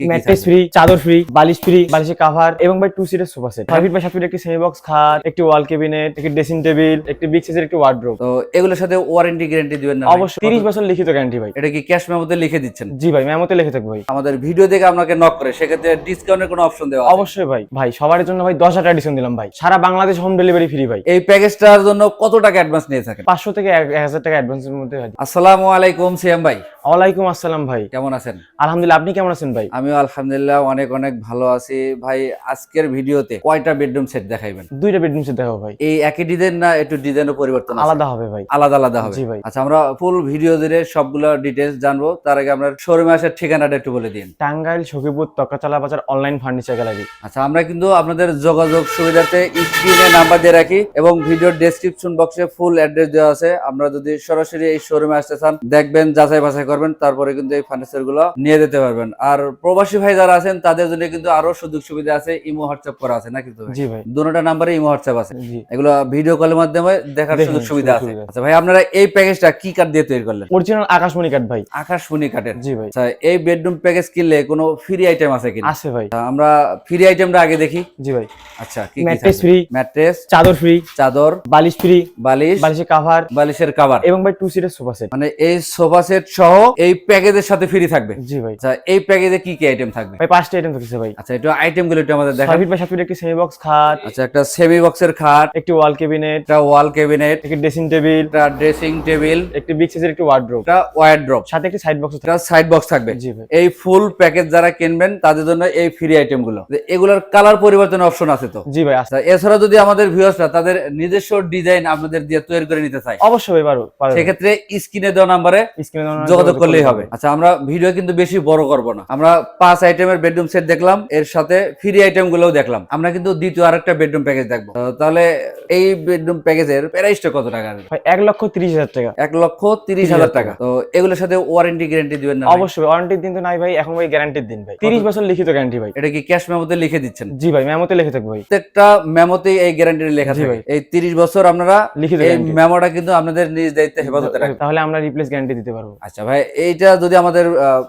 Mattress free চাদর free বালিশ free বালিশের কাভার এবং ভাই টু সিটের sofa set five feet by সাত ফিট একটি সেমি বক্স খাট একটি ওয়াল কেবিনেট একটি ড্রেসিং টেবিল একটি বিগ সাইজের একটি ওয়ার্ড্রোব তো এগুলোর সাথে ওয়ারেন্টি গ্যারান্টি দিবেন না অবশ্যই তিরিশ বছর লিখিত গ্যারান্টি ভাই। এটা কি ক্যাশ মেমোতে লিখে দিচ্ছেন? জি ভাই মেমোতে লিখে থাকব ভাই। আমাদের ভিডিও দেখে আপনাকে নক করে সেক্ষেত্রে ডিসকাউন্টের কোনো অপশন দেওয়া অবশ্যই ভাই ভাই সবার জন্য ভাই দশ হাজার ডিসকাউন্ট দিলাম ভাই। সারা বাংলাদেশ হোম ডেলিভারি ফ্রি ভাই। এই প্যাকেজটার জন্য কত টাকা অ্যাডভান্স নিয়ে থাকেন? পাঁচশো থেকে এক হাজার টাকা অ্যাডভান্সের মধ্যে। আসসালামু আলাইকুম সিয়াম ভাই। ওয়ালাইকুম আসসালাম ভাই। কেমন আছেন? আলহামদুলিল্লাহ আপনি কেমন আছেন ভাই? আমিও আলহামদুলিল্লাহ অনেক অনেক ভালো আছি। ভাই আজকের ভিডিওতে কয়টা বেডরুম সেট দেখাইবেন? দুইটা বেডরুম সেট দেখাবো ভাই। এই একই ডিজাইন না একটু ডিজাইনও পরিবর্তন আলাদা হবে ভাই। আলাদা আলাদা হবে? জি ভাই। আচ্ছা আমরা ফুল ভিডিও ধরে সবগুলো ডিটেলস জানব। তার আগে শোরুমে আসার ঠিকানাটা একটু বলে দিন। টাঙ্গাইল সখীপুর তকাচালা বাজার অনলাইন ফার্নিচার গ্যালারি আচ্ছা আমরা কিন্তু আপনাদের যোগাযোগ সুবিধাতে স্ক্রিনে নাম্বার দিয়ে রাখি এবং ভিডিওর ডেসক্রিপশন বক্সে ফুল অ্যাড্রেস দেওয়া আছে। আমরা যদি সরাসরি এই শোরুমে আসতে চান দেখবেন যাচাই বাছাই করবেন তারপরে কিন্তু এই ফার্নিচারগুলো নিয়ে যেতে পারবেন। আর প্রবাসী ভাই যারা আছেন তাদের জন্য কিন্তু আরও সুযোগ সুবিধা আছে ইমো হোয়াটসঅ্যাপ করা আছে নাকি তো ভাই? জি ভাই। দুটোটা নাম্বারে ইমো হোয়াটসঅ্যাপ আছে। এগুলো ভিডিও কলের মাধ্যমে দেখার সুযোগ সুবিধা আছে। আচ্ছা ভাই আপনারা এই প্যাকেজটা কি কাঠ দিয়ে তৈরি করলেন? অরিজিনাল আকাশমণি কাঠ ভাই। আকাশমণি কাঠের জি ভাই। আচ্ছা এই বেডরুম প্যাকেজ কিনলে কোনো ফ্রি আইটেম আছে কিনা? আছে ভাই। আচ্ছা, আমরা ফ্রি আইটেমটা আগে দেখি। জি ভাই। আচ্ছা কি ম্যাট্রেস ফ্রি ম্যাট্রেস চাদর ফ্রি চাদর বালিশ ফ্রি বালিশ বালিশের কাভার বালিশের কাভার এবং ভাই টু সিটের সোফা সেট মানে এই সোফা সেট সহ এই প্যাকেজের সাথে ফ্রি থাকবে। জি ভাই। আচ্ছা এই প্যাকেজে কি কি আইটেম থাকবে? ভাই পাঁচটা আইটেম থাকছে ভাই। আচ্ছা একটু আইটেমগুলো একটু আমাদের দেখান। ফিট বাই সাত ফিট একটি সেমি বক্স খাট আচ্ছা একটা সেমি বক্সের খাট একটি ওয়াল কেবিনেট একটা ওয়াল ক্যাবিনেট একটি ড্রেসিং টেবিল একটা ড্রেসিং টেবিল একটি বিগ সাইজের একটি ওয়ার্ড্রোব একটা ওয়ারড্রপ সাথে একটি সাইড বক্স একটা সাইড বক্স থাকবে। জি ভাই। এই ফুল প্যাকেজ যারা কিনবেন তাদের জন্য এই ফ্রি আইটেমগুলো এগুলোর কালার পরিবর্তন অপশন আছে তো? জি ভাই আচ্ছা এছাড়া যদি আমাদের ভিউয়ার্সরা তাদের নিজস্ব ডিজাইন আপনাদের দিয়ে তৈরি করে নিতে চায় অবশ্যই পারো সেক্ষেত্রে স্ক্রিনে দেওয়া নাম্বারে স্ক্রিনে যোগাযোগ করলেই হবে। আচ্ছা আমরা ভিডিও কিন্তু বেশি বড় করব না। আমরা পাঁচ আইটেমের বেডরুম সেট দেখলাম এর সাথে ফ্রি আইটেম গুলোও দেখলাম। আমরা কিন্তু দ্বিতীয় আরেকটা বেডরুম প্যাকেজ দেখব। তাহলে এই বেডরুম প্যাকেজের প্রাইসটা কত টাকা? ভাই এক লক্ষ তিরিশ হাজার টাকা। এক লক্ষ তিরিশ হাজার টাকা। তো এগুলোর সাথে ওয়ারেন্টি গ্যারান্টি দিবেন না অবশ্যই ওয়ারেন্টির দিন তো নাই ভাই এখন ভাই গ্যারান্টির দিন ভাই। তিরিশ বছর লিখিত গ্যারান্টি ভাই। এটা কি ক্যাশ মেমোতে লিখে দিচ্ছেন? জি ভাই মেমোতে লিখে থাকব ভাই। প্রত্যেকটা মেমোতে এই গ্যারান্টি লেখা থাকে। ভাই। এই তিরিশ বছর আপনারা লিখিত এই মেমোটা কিন্তু আপনাদের নিজ দায়িত্বে হেফাজতে রাখবেন। তাহলে আমরা রিপ্লেস গ্যারান্টি দিতে পারব। আচ্ছা ভাই এইটা যদি আমাদের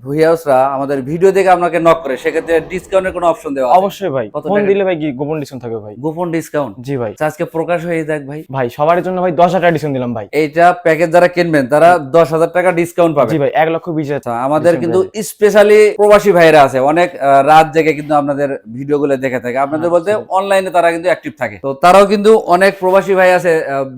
ভিউয়ার্সরা আমাদের ভিডিও দেখে আপনাকে নক করে সেক্ষেত্রে ডিসকাউন্টের কোনো অপশন দেওয়া অবশ্যই ভাই। কত ফোন দিলে ভাই কি গোপন ডিসকাউন্ট থাকবে ভাই। গোপন ডিসকাউন্ট জি ভাই। আজকে প্রকাশ হয়ে যাক ভাই। ভাই সবার জন্য ভাই দশ হাজার ডিসকাউন্ট দিলাম ভাই। এইটা প্যাকেজ যারা কিনবেন তারা দশ হাজার টাকা ডিসকাউন্ট পাবে। জি ভাই এক লক্ষ বিশ হাজার আচ্ছা, আমাদের কিন্তু স্পেশালি প্রবাসী ভাইরা আছে অনেক রাত জেগে কিন্তু আপনাদের ভিডিও গুলো দেখে থাকে। আপনাদের বলতে অনলাইনে তারা কিন্তু অ্যাক্টিভ থাকে। তো তারাও কিন্তু অনেক প্রবাসী ভাই আছে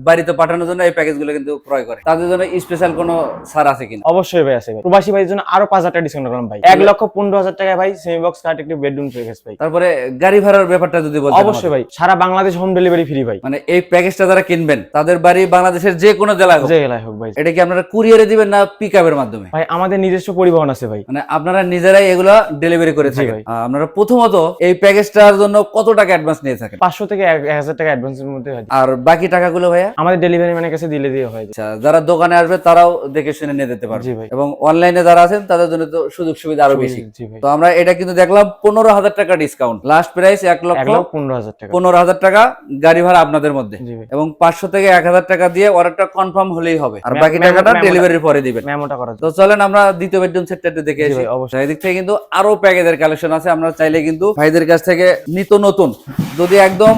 বাড়িতে পাঠানোর জন্য এই প্যাকেজগুলো কিন্তু ক্রয় করে। তাদের জন্য স্পেশাল কোনো ছাড় আছে কিনা? অবশ্যই ভাই আছে প্রবাসী ভাইয়ের জন্য আরও পাঁচ হাজার টাকা ডিসকাউন্ট করলাম ভাই। এক লক্ষ পনেরো হাজার টাকা ভাই সেমি বক্স কার্ড একটি বেডরুম প্যাকেজ ভাই। তারপরে গাড়ি ভাড়ার ব্যাপারটা যদি বলতে অবশ্যই ভাই সারা বাংলাদেশ হোম ডেলিভারি ফ্রি ভাই। মানে এই প্যাকেজটা যারা কিনবেন তাদের বাড়ি বাংলাদেশের যে কোনো জেলায় যে এলাকায় হোক ভাই। এটা কি আপনারা কুরিয়ারে দিবেন না পিক মাধ্যমে? ভাই আমাদের নিজস্ব পরিবহন আছে ভাই। মানে আপনারা নিজেরাই এগুলা ডেলিভারি করে থাকেন। আপনারা প্রথমত এই প্যাকেজটার জন্য কত টাকা অ্যাডভান্স নিয়ে থাকেন? পাঁচশো থেকে এক এক হাজার টাকা অ্যাডভান্সের মধ্যে হয়। আর বাকি টাকাগুলো ভাইয়া? আমাদের ডেলিভারি ম্যানের কাছে দিলে দিয়ে হয়। আচ্ছা যারা দোকানে আসবে তারাও দেখে শুনে নিয়ে যেতে পারবে। ভাই। এবং অনলাইনে যারা আছেন তাদের জন্য তো সুযোগ সুবিধা আরও বেশি। ভাই। তো আমরা এটা কিন্তু দেখলাম পনেরো হাজার টাকা ডিসকাউন্ট লাস্ট প্রাইস এক এক লক্ষ লক্ষ পনেরো হাজার টাকা। পনেরো হাজার টাকা গাড়ি ভাড়া আপনাদের মধ্যে। এবং পাঁচশো থেকে এক হাজার টাকা দিয়ে অর্ডারটা কনফার্ম হলেই হবে। আর বাকি টাকাটা ডেলিভারি ডেলিভারির পরে দিবেন। তো চলেন আমরা দ্বিতীয় বেডরুম সেটটা একটু দেখে এসে আসি। অবশ্যই। এদিক থেকে কিন্তু আরও প্যাকেজের কালেকশন আছে। আমরা চাইলে কিন্তু ভাইদের কাছ থেকে নিত নতুন যদি একদম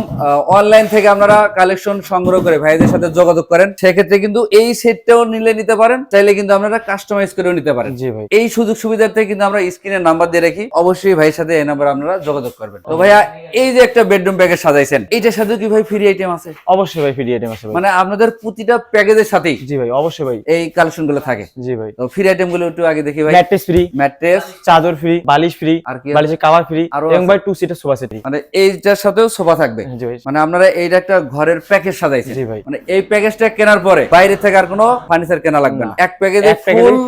অনলাইন থেকে আপনারা কালেকশন সংগ্রহ করে ভাইদের সাথে যোগাযোগ করেন সেক্ষেত্রে কিন্তু এই সেটটাও নিলে নিতে পারেন চাইলে কিন্তু আপনারা কাস্টমাইজ করেও নিতে পারেন। জি ভাই। এই সুযোগ সুবিধার্থে কিন্তু আমরা স্ক্রিনের নাম্বার দিয়ে রাখি অবশ্যই ভাইয়ের সাথে এই নাম্বার আপনারা যোগাযোগ করবেন। তো ভাইয়া এই যে একটা বেডরুম প্যাকেজ সাজাইছেন এইটার সাথে কি ভাই ফ্রি আইটেম আছে? অবশ্যই ভাই ফ্রি আইটেম আছে মানে আপনাদের প্রতিটা প্যাকেজের সাথেই? জি ভাই অবশ্যই ভাই। এই কালেকশনগুলো থাকে? জি ভাই। তো ফ্রি আইটেমগুলো একটু আগে দেখি ভাই। ম্যাট্রেস ফ্রি ম্যাট্রেস চাদর ফ্রি বালিশ ফ্রি আর কি বালিশের কাভার ফ্রি আরও এবং? ভাই টু সিটের সোফা সেট মানে এইটার সাথেও সোফা থাকবে। মানে আপনারা এইটা একটা ঘরের প্যাকেজ সাজাইছেন। মানে এই প্যাকেজটা কেনার পরে বাইরে থেকে আর কোনো ফার্নিচার কেনা লাগবে না। না। এক প্যাকেজে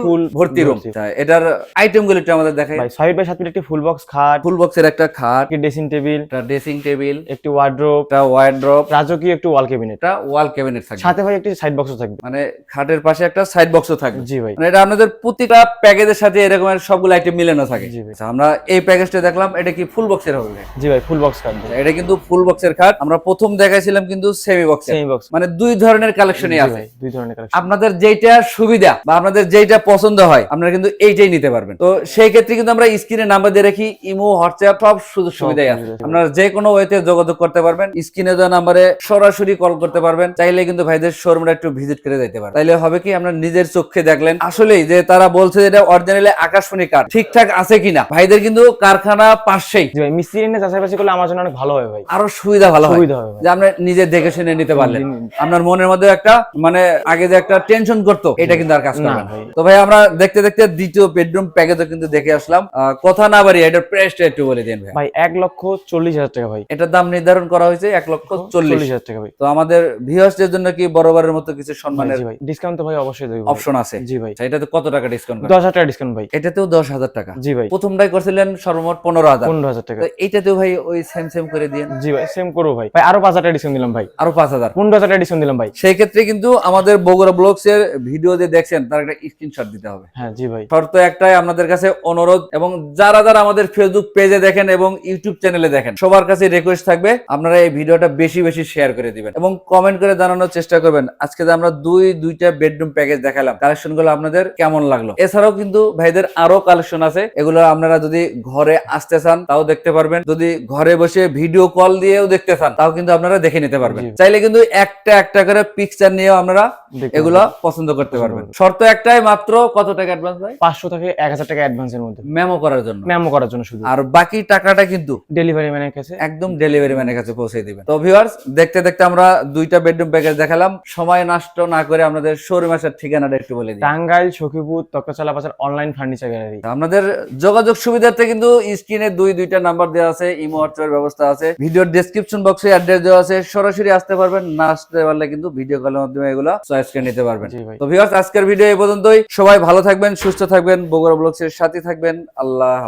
ফুল ভর্তি রুম এটার আইটেমগুলো আমাদের দেখাই। ভাই ছয় বাই সাত ফিট একটি ফুল বক্স খাট। ফুল বক্সের একটা খাট। একটি ড্রেসিং টেবিল একটা ড্রেসিং টেবিল একটি ওয়ার্ড্রোব একটা ওয়ার্ড্রপ রাজকীয় একটি ওয়াল ক্যাবিনেট একটা ওয়াল ক্যাবিনেট থাকবে। সাথে ভাই একটি সাইড বক্সও থাকবে। মানে খাটের পাশে একটা সাইড বক্সও থাকবে। জি ভাই। মানে এটা আপনাদের প্রতিটা প্যাকেজের সাথে এরকমের সবগুলো আইটেম মিলানো থাকে। জি ভাই। আচ্ছা, আমরা এই প্যাকেজটা দেখলাম এটা কি ফুল বক্সের হবে? জি ভাই ফুল বক্স খাট এটা কিন্তু কিন্তু ফুল বক্সের খাট। আমরা প্রথম দেখাইছিলাম কিন্তু সেমি বক্স সেমি বক্স মানে দুই ধরনের কালেকশনই আছে। দুই ধরনের কালেকশন আপনাদের যেইটা সুবিধা বা আপনাদের যেইটা পছন্দ হয় আপনারা কিন্তু এইটাই নিতে পারবেন। তো সেই ক্ষেত্রে কিন্তু আমরা স্ক্রিনে নাম্বার দিয়ে রাখি ইমো হোয়াটসঅ্যাপ সব সুযোগ সুবিধাই আছে। সুবিধা। আছে। আপনারা যে কোনো ওয়েতে যোগাযোগ করতে পারবেন স্ক্রিনে দেওয়া নাম্বারে সরাসরি কল করতে পারবেন। চাইলে কিন্তু ভাইদের শোরুমটা একটু ভিজিট করে যেতে পারেন। তাইলে হবে কি আপনার নিজের চোখে দেখলেন আসলেই যে তারা বলছে যে এটা অরিজিনালি আকাশমণি কাঠ ঠিকঠাক আছে কিনা। ভাইদের কিন্তু কারখানা পাশেই। মিস্ত্রি এনে বাছাই করলে আমার জন্য অনেক ভালো হবে ভাই। আরও সুবিধা ভালো হয়। সুবিধা হবে যে আপনি নিজে দেখে শুনে নিতে পারলেন। আপনার মনের মধ্যে একটা মানে আগে যে একটা টেনশন করতো এটা কিন্তু আর কাজ করবে। তো ভাই আমরা দেখতে দেখতে দ্বিতীয় বেডরুম প্যাকেজও কিন্তু দেখে আসলাম। কথা না বাড়ি এটার প্রাইসটা একটু বলে দিন ভাই। ভাই এক লক্ষ চল্লিশ হাজার টাকা ভাই। এটার দাম নির্ধারণ করা হয়েছে এক লক্ষ চল্লিশ। হাজার টাকা ভাই। তো আমাদের ভিউয়ার্সদের জন্য কি বরাবরের মতো কিছু সম্মানের ভাই ডিসকাউন্ট তো ভাই অবশ্যই দেবো অপশন আছে? জি ভাই। আচ্ছা, এটাতে কত টাকা ডিসকাউন্ট দশ হাজার টাকা ডিসকাউন্ট ভাই। এটাতেও দশ হাজার টাকা। জি ভাই। প্রথমটাই করছিলেন সর্বমোট পনেরো হাজার। পনেরো হাজার টাকা। তো এইটাতেও ভাই ওই সেম সেম করে দিয়ে জি ভাই সেম করব ভাই। ভাই আরও পাঁচ হাজার ডিসকাউন্ট দিলাম ভাই। আরও পাঁচ হাজার। পনেরো হাজার ডিসকাউন্ট দিলাম ভাই। সেই ক্ষেত্রে কিন্তু আমাদের বগুড়া ব্লগস এর ভিডিও যে দেখছেন তার একটা স্ক্রিনশট দিতে হবে। হ্যাঁ জি ভাই। শর্ত একটাই আপনাদের কাছে অনুরোধ এবং যারা যারা আমাদের ফেসবুক পেজে দেখেন এবং ইউটিউব চ্যানেলে দেখেন সবার কাছে রিকোয়েস্ট থাকবে আপনারা এই ভিডিওটা বেশি বেশি শেয়ার করে দিবেন এবং কমেন্ট করে জানানোর চেষ্টা করবেন। আজকে যে আমরা দুই দুইটা বেডরুম প্যাকেজ দেখালাম কালেকশনগুলো আপনাদের কেমন লাগল? এছাড়াও কিন্তু ভাইদের আরও কালেকশন আছে এগুলো আপনারা যদি ঘরে আসতে চান তাও দেখতে পারবেন। যদি ঘরে বসে ভিডিও কল দিয়েও দেখতে চান তাও কিন্তু আপনারা দেখে নিতে পারবেন। চাইলে কিন্তু একটা একটা করে পিকচার নিয়েও আপনারা এগুলো পছন্দ করতে পারবেন। শর্ত একটাই মাত্র কত টাকা অ্যাডভান্স ভাই? পাঁচশো থেকে এক হাজার টাকা অ্যাডভান্সের মধ্যে। মেমো করার জন্য। মেমো করার জন্য শুধু। আর বাকি টাকাটা কিন্তু ডেলিভারি ম্যানের কাছে। একদম ডেলিভারি ম্যানের কাছে পৌঁছে দিবেন। তো ভিউয়ার্স দেখতে দেখতে আমরা দুইটা বেডরুম প্যাকেজ দেখালাম। সময় নষ্ট না করে আমাদের শোরুম আসার ঠিকানাটা একটু বলে দিই। টাঙ্গাইল সখীপুর তক্তাচালা বাজার অনলাইন ফার্নিচার গ্যালারি আমাদের যোগাযোগ সুবিধার্থে কিন্তু স্ক্রিনে দুই দুইটা নাম্বার দেওয়া আছে ইমো হোয়াটসঅ্যাপ ব্যবস্থা আছে। ভিডিওর ডেসক্রিপশন বক্সে অ্যাড্রেস দেওয়া আছে। সরাসরি আসতে পারবেন না আসতে পারলে কিন্তু ভিডিও কলের মাধ্যমে এগুলো চয়েস করে নিতে পারবেন। তো ভিউয়ার্স আজকের ভিডিও এই পর্যন্তই। সবাই ভালো থাকবেন সুস্থ থাকবেন বগুড়া ব্লগসের সাথে থাকবেন। আল্লাহ।